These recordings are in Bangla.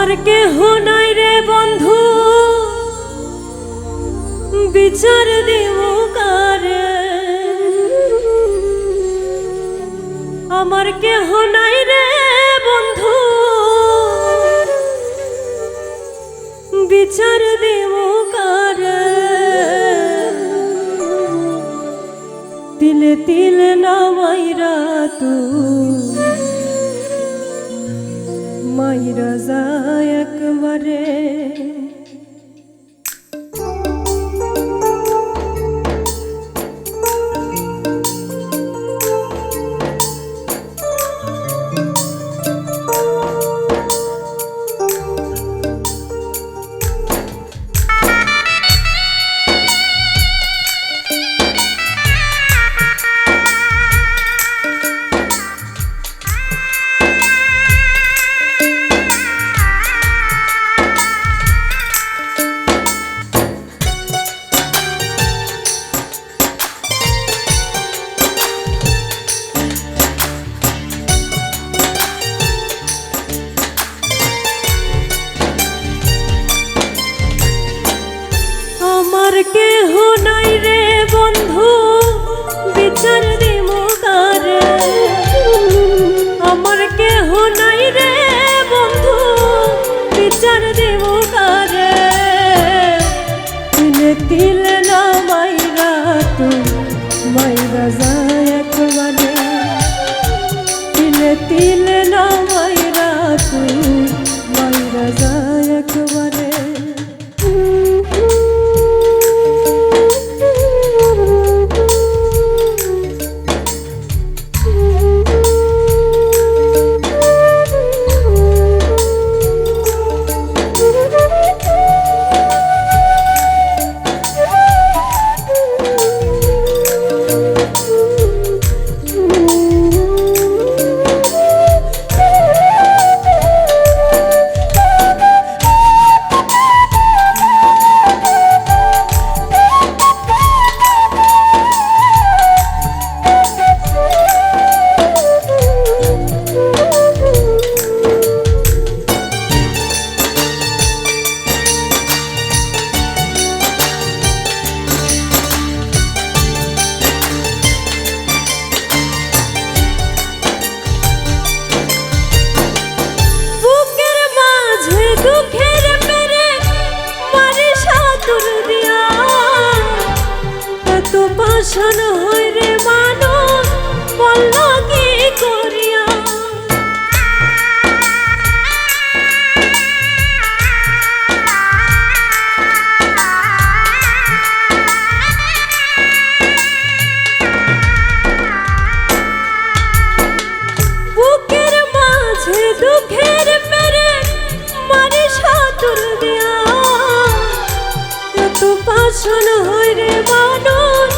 আমার কেহ নাই রে বন্ধু। বিচার দেব কারে। আমার কেহ নাই রে বন্ধু। বিচার দেব কারে। তিলে তিলে নামাইরা তুই মাইরা যায় একবারে। কেহ নাই রে বন্ধু বিচার কারে? আমার কেহ নাই এত পাষাণ হয় রে মানুষ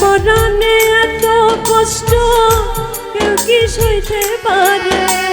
পরাণে এত কষ্ট কেউ কি সইতে পারে?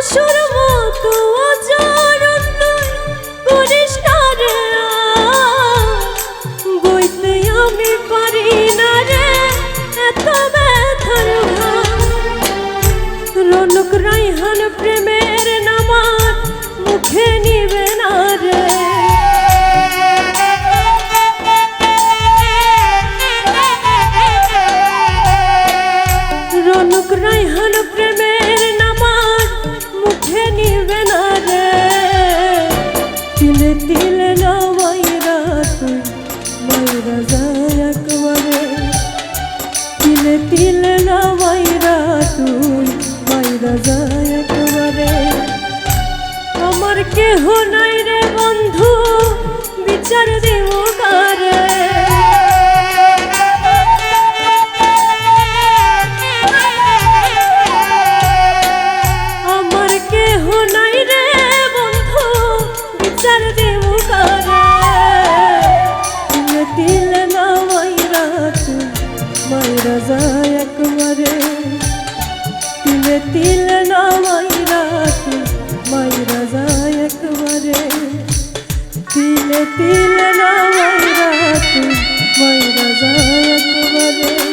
পশুর মতো আচরণ তুই করিস না রে বইতে আমি পারি না রে প্রেমের একবারে। আমার কেহ নাই রে বন্ধু বিচার দেব দিল না মাইরাতে মাইরা যায় একবারে। তিলে তিল না মাইরাতে মাইরা যায় একবারে।